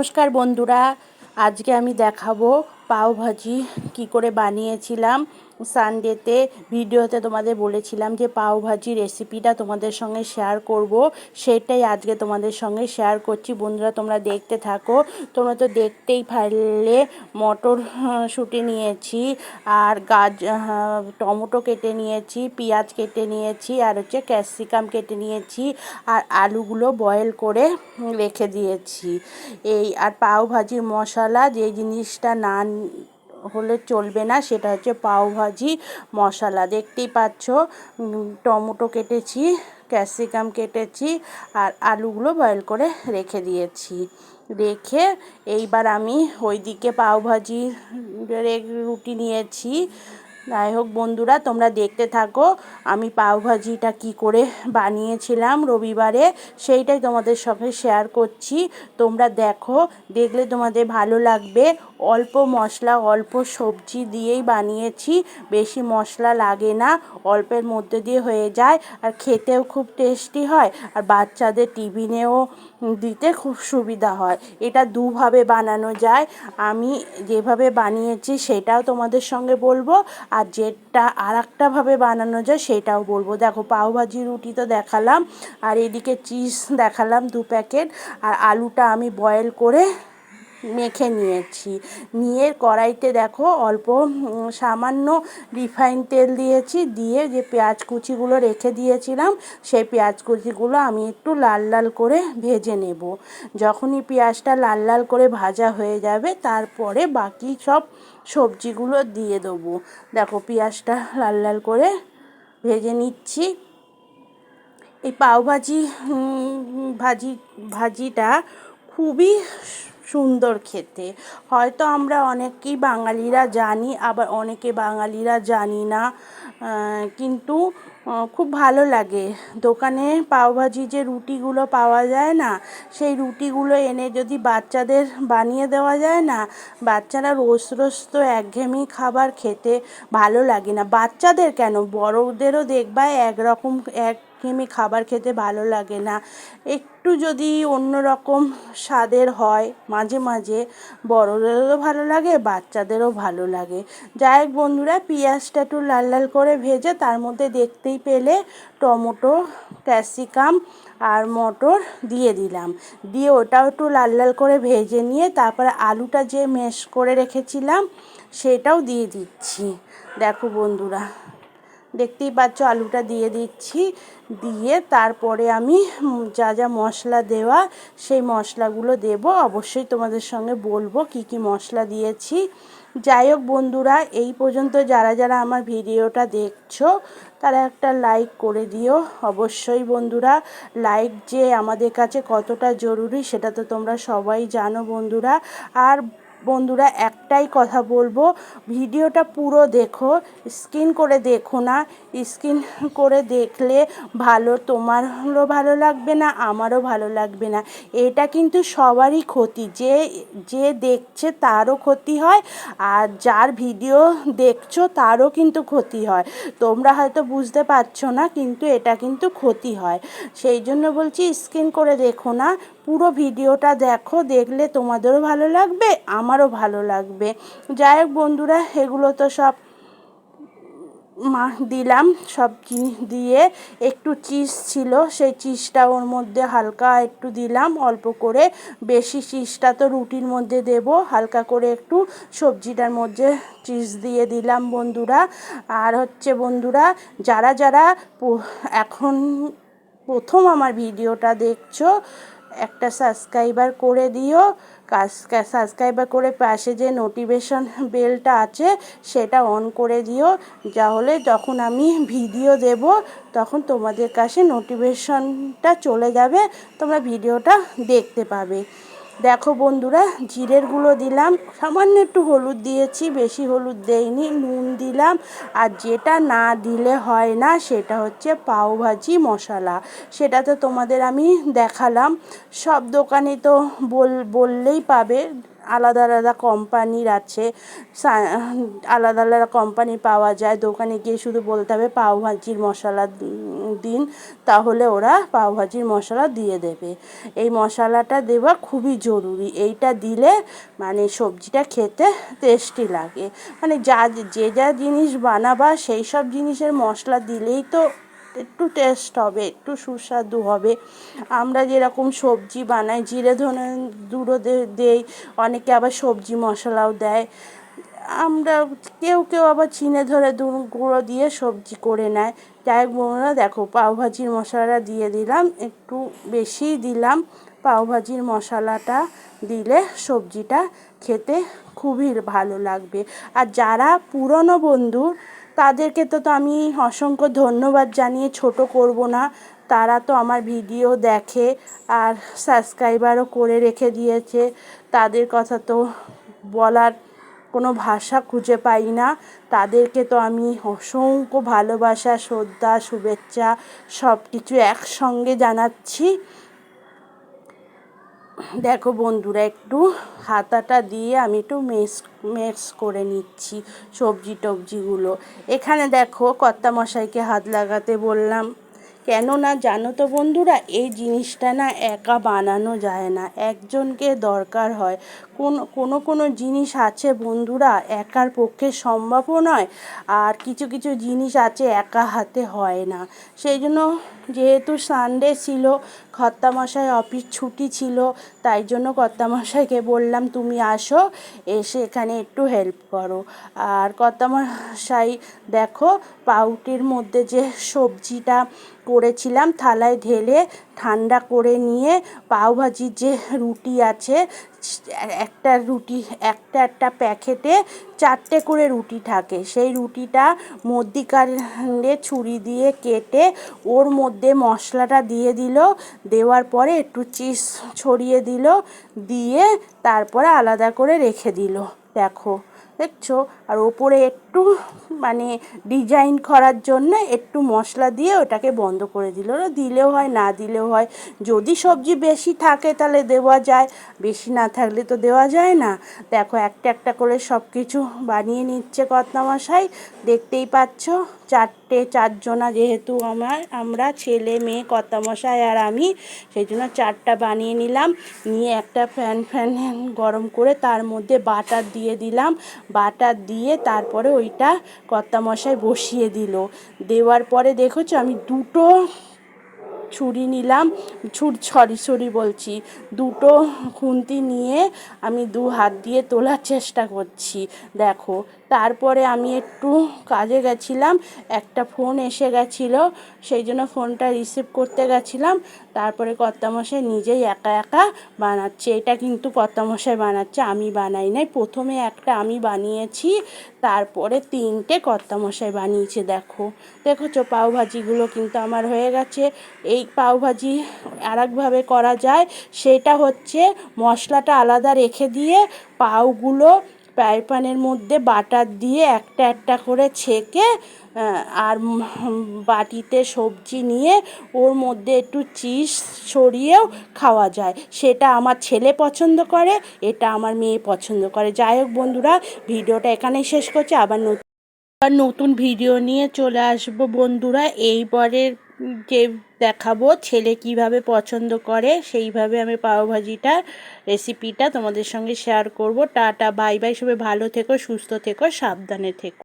নমস্কার বন্ধুরা আজকে আমি দেখাবো পাও ভাজি কী করে বানিয়েছিলাম। সানডেতে ভিডিওতে তোমাদের বলেছিলাম যে পাও ভাজি রেসিপিটা তোমাদের সঙ্গে শেয়ার করব। সেটাই আজকে তোমাদের সঙ্গে শেয়ার করছি। বন্ধুরা, তোমরা দেখতে থাকো। তোমরা তো দেখতেই পারলে, মটর শুটে নিয়েছি আর গাজ টমেটো কেটে নিয়েছি, পেঁয়াজ কেটে নিয়েছি আর হচ্ছে ক্যাপসিকাম কেটে নিয়েছি আর আলুগুলো বয়েল করে রেখে দিয়েছি। এই আর পাও ভাজির মশলা যে জিনিসটা না হলে চলবে না, সেটা হচ্ছে পাওভাজি মশলা। দেখতেই পাচ্ছ টমেটো কেটেছি, ক্যাপসিকাম কেটেছি, আর আলুগুলো বয়েল করে রেখে দিয়েছি। রেখে এইবার আমি ওইদিকে পাওভাজি রুটি নিয়েছি। যাই হোক বন্ধুরা, তোমরা দেখতে থাকো আমি পাওভাজিটা কি করে বানিয়েছিলাম রবিবারে, সেইটাই তোমাদের সঙ্গে শেয়ার করছি। তোমরা দেখো, দেখলে তোমাদের ভালো লাগবে। অল্প মশলা, অল্প সবজি দিয়েই বানিয়েছি, বেশি মশলা লাগে না, অল্পের মধ্যে দিয়ে হয়ে যায়। আর খেতেও খুব টেস্টি হয়। আর বাচ্চাদের টিফিনেও দিতে খুব সুবিধা হয়। এটা দুভাবে বানানো যায়। আমি যেভাবে বানিয়েছি সেটাও তোমাদের সঙ্গে বলব আর যেটা আর একটাভাবে বানানো যায় সেটাও বলব। দেখো পাওভাজি রুটি তো দেখালাম, আর এদিকে চিজ দেখালাম দু প্যাকেট, আর আলুটা আমি বয়েল করে মেখে নিয়েছি। নিয়ে কড়াইতে দেখো অল্প সামান্য রিফাইন তেল দিয়েছি, দিয়ে যে পেঁয়াজ কুচিগুলো রেখে দিয়েছিলাম, সেই পেঁয়াজ কুচিগুলো আমি একটু লাল লাল করে ভেজে নেব। যখনই পেঁয়াজটা লাল লাল করে ভাজা হয়ে যাবে, তারপরে বাকি সব সবজিগুলো দিয়ে দেবো। দেখো পেঁয়াজটা লাল লাল করে ভেজে নিচ্ছি। এই পাওভাজি ভাজি, ভাজিটা খুবই সুন্দর খেতে। হয়তো আমরা অনেকেই বাঙালিরা জানি, আবার অনেকে বাঙালিরা জানি না কিন্তু খুব ভালো লাগে। দোকানে পাওভাজি যে রুটিগুলো পাওয়া যায় না, সেই রুটিগুলো এনে যদি বাচ্চাদের বানিয়ে দেওয়া যায় না, বাচ্চারা রোজ রোজ তো একঘেয়েমি খাবার খেতে ভালো লাগে না। বাচ্চাদের কেন? বড়দেরও দেখবা একরকম এক একঘেয়েমি খাবার খেতে ভালো লাগে না। একটু যদি অন্য রকম স্বাদের হয়, মাঝে মাঝে বড়দেরও ভালো লাগে, বাচ্চাদেরও ভালো লাগে। যাই হোক বন্ধুরা, পেঁয়াজটা একটু লাল লাল করে ভেজে তার মধ্যে দেখতেই পেলে টমেটো, ক্যাপসিকাম আর মটর দিয়ে দিলাম। দিয়ে ওটাও একটু লাল লাল করে ভেজে নিয়ে তারপরে আলুটা যে মেশ করে রেখেছিলাম, সেটাও দিয়ে দিচ্ছি। দেখো বন্ধুরা দেখতেই পাচ্ছ, আলুটা দিয়ে দিচ্ছি। দিয়ে তারপরে আমি যা যা মশলা দেওয়া, সেই মশলাগুলো দেব। অবশ্যই তোমাদের সঙ্গে বলব কি কি মশলা দিয়েছি। যাই হোক বন্ধুরা, এই পর্যন্ত যারা যারা আমার ভিডিওটা দেখছ, তারা একটা লাইক করে দিও। অবশ্যই বন্ধুরা, লাইক যে আমাদের কাছে কতটা জরুরি, সেটা তো তোমরা সবাই জানো বন্ধুরা। আর বন্ধুরা একটাই কথা বলব, ভিডিওটা পুরো দেখো, স্ক্রিন করে দেখো না, স্ক্রিন করে দেখলে ভালো, তোমারও ভালো লাগবে না, আমারও ভালো লাগবে না। এটা কিন্তু সবারই ক্ষতি, যে যে দেখছে তারও ক্ষতি হয়, আর যার ভিডিও দেখছ তারও কিন্তু ক্ষতি হয়। তোমরা হয়তো বুঝতে পারছ না, কিন্তু এটা কিন্তু ক্ষতি হয়। সেই জন্য বলছি, স্ক্রিন করে দেখো না, পুরো ভিডিওটা দেখো, দেখলে তোমাদেরও ভালো লাগবে আমারও ভালো লাগবে। যাই হোক বন্ধুরা, এগুলো তো সব মা দিলাম, সব জিনিস দিয়ে একটু চিজ ছিল, সেই চিজটা ওর মধ্যে হালকা একটু দিলাম, অল্প করে। বেশি চিজটা তো রুটির মধ্যে দেব, হালকা করে একটু সবজিটার মধ্যে চিজ দিয়ে দিলাম বন্ধুরা। আর হচ্ছে বন্ধুরা, যারা যারা এখন প্রথম আমার ভিডিওটা দেখছ একটা সাবস্ক্রাইবার করে দিও। সাবস্ক্রাইবার করে পাশে যে নোটিফিকেশন বেলটা আছে, সেটা অন করে দিও। তাহলে যখন আমি ভিডিও দেব, তখন তোমাদের কাছে নোটিফিকেশনটা চলে যাবে, তোমরা ভিডিওটা দেখতে পাবে। দেখো বন্ধুরা, জিরের গুঁড়ো দিলাম। সামান্য একটু হলুদ দিয়েছি, বেশি হলুদ দেইনি, নুন দিলাম। আর যেটা না দিলে হয় না, সেটা হচ্ছে পাওভাজি মশলা। সেটা তো তোমাদের আমি দেখালাম। সব দোকানে তো বল, বললেই পাবে। আলাদা আলাদা কোম্পানির আছে। আলাদা আলাদা কোম্পানি পাওয়া যায়। দোকানে গিয়ে শুধু বলতে হবে পাওভাজির মশলা দিন, তাহলে ওরা পাওভাজির মশলা দিয়ে দেবে। এই মশলাটা দেওয়া খুবই জরুরি। এইটা দিলে মানে সবজিটা খেতে টেস্টি লাগে। মানে যা, যে যা জিনিস বানাবা, সেই সব জিনিসের মশলা দিলেই তো একটু টেস্ট হবে, একটু সুস্বাদু হবে। আমরা যেরকম সবজি বানাই, জিরে ধনে গুঁড়ো দে- দেই, অনেকে আবার সবজি মশলাও দেয়। আমরা কেউ কেউ আবার চিনে ধরে দু- গুঁড়ো দিয়ে সবজি করে নেয়। যাই হোক বন্ধুরা, দেখো পাওভাজির মশলাটা দিয়ে দিলাম, একটু বেশিই দিলাম। পাওভাজির মশলাটা দিলে সবজিটা খেতে খুবই ভালো লাগবে। আর যারা পুরনো বন্ধু তাদেরকে তো তো আমি অসংখ্য ধন্যবাদ জানিয়ে ছোট করব না। তারা তো আমার ভিডিও দেখে আর সাবস্ক্রাইবারও করে রেখে দিয়েছে। তাদের কথা তো বলার কোনো ভাষা খুঁজে পাই না। তাদেরকে তো আমি অসংখ্য ভালোবাসা, শ্রদ্ধা, শুভেচ্ছা সব কিছু একসঙ্গে জানাচ্ছি। দেখো বন্ধুরা, একটু হাতাটা দিয়ে আমি একটু মেস মেক্স করে নিচ্ছি সবজি টবজিগুলো। এখানে দেখো কর্তা মশাইকে হাত লাগাতে বললাম। কেননা জানো তো বন্ধুরা, এই জিনিসটা না একা বানানো যায় না। একজনকে দরকার হয়। কোন, কোনো কোনো জিনিস আছে বন্ধুরা, একার পক্ষে সম্ভবও নয়। আর কিছু কিছু জিনিস আছে একা হাতে হয় না। সেই জন্য যেহেতু সানডে ছিল কর্তামশাই অফিস ছুটি ছিল, তাই জন্য কর্তামশাইকে বললাম, তুমি আসো, এসে এখানে একটু হেল্প করো। আর কর্তামশাই দেখো, পাউটির মধ্যে যে সবজিটা করেছিলাম। থালায় ঢেলে ঠান্ডা করে নিয়ে পাওভাজির যে রুটি আছে, একটা রুটি, একটা একটা প্যাকেটে চারটে করে রুটি থাকে। সেই রুটিটা মধ্যিখানে ছুরি দিয়ে কেটে ওর মধ্যে মশলাটা দিয়ে দিল। দেওয়ার পরে একটু চিজ ছড়িয়ে দিল, দিয়ে তারপরে আলাদা করে রেখে দিল। দেখো। দেখছ? আর ওপরে একটু মানে ডিজাইন করার জন্য একটু মশলা দিয়ে ওটাকে বন্ধ করে দিল। দিলেও হয়, না দিলেও হয়। যদি সবজি বেশি থাকে তাহলে দেওয়া যায়, বেশি না থাকলে তো দেওয়া যায় না। দেখো, একটা একটা করে সব কিছু বানিয়ে নিচ্ছে কর্তামশাই দেখতেই পাচ্ছ? চারটে, চারজনা যেহেতু আমার, আমরা ছেলে, মেয়ে, কর্তামশাই আর আমি সেই জন্য চারটা বানিয়ে নিলাম। নিয়ে একটা ফ্যান ফ্যান গরম করে তার মধ্যে বাটার দিয়ে দিলাম। বাটার দিয়ে তারপরে ওইটা কর্তামশাই বসিয়ে দিল। দেওয়ার পরে দেখেছ আমি দুটো ছুরি নিলাম, ছুর, সরি সরি বলছি, দুটো খুন্তি নিয়ে আমি দু হাত দিয়ে তোলার চেষ্টা করছি। দেখো তারপরে আমি একটু কাজে গেছিলাম, একটা ফোন এসে গেছিল, সেই জন্য ফোনটা রিসিভ করতে গেছিলাম, তারপরে কর্তামশাই নিজেই একা একা বানাচ্ছে, এটা কিন্তু কর্তামশাই বানাচ্ছে, আমি বানাই নাই, প্রথমে একটা আমি বানিয়েছি, তারপরে তিনটে কর্তামশাই বানিয়েছে, দেখো দেখেছ পাওভাজিগুলো কিন্তু আমার হয়ে গেছে, এই পাওভাজি আরেকভাবে করা যায়, সেটা হচ্ছে মশলাটা আলাদা রেখে দিয়ে পাউগুলো ফ্রাই প্যানের মধ্যে বাটার দিয়ে একটা একটা করে ছেঁকে আর বাটিতে সবজি নিয়ে ওর মধ্যে একটু চিজ ছড়িয়েও খাওয়া যায়। সেটা আমার ছেলে পছন্দ করে, এটা আমার মেয়ে পছন্দ করে। যাই হোক বন্ধুরা, ভিডিওটা এখানেই শেষ করছি। আবার নতুন আবার নতুন ভিডিও নিয়ে চলে আসব বন্ধুরা। এইবারের যে দেখাবো, ছেলে কীভাবে পছন্দ করে, সেইভাবে আমি পাওভাজিটা রেসিপিটা তোমাদের সঙ্গে শেয়ার করব। টাটা বাই বাই সবাই ভালো থেকো, সুস্থ থেকো, সাবধানে থেকো।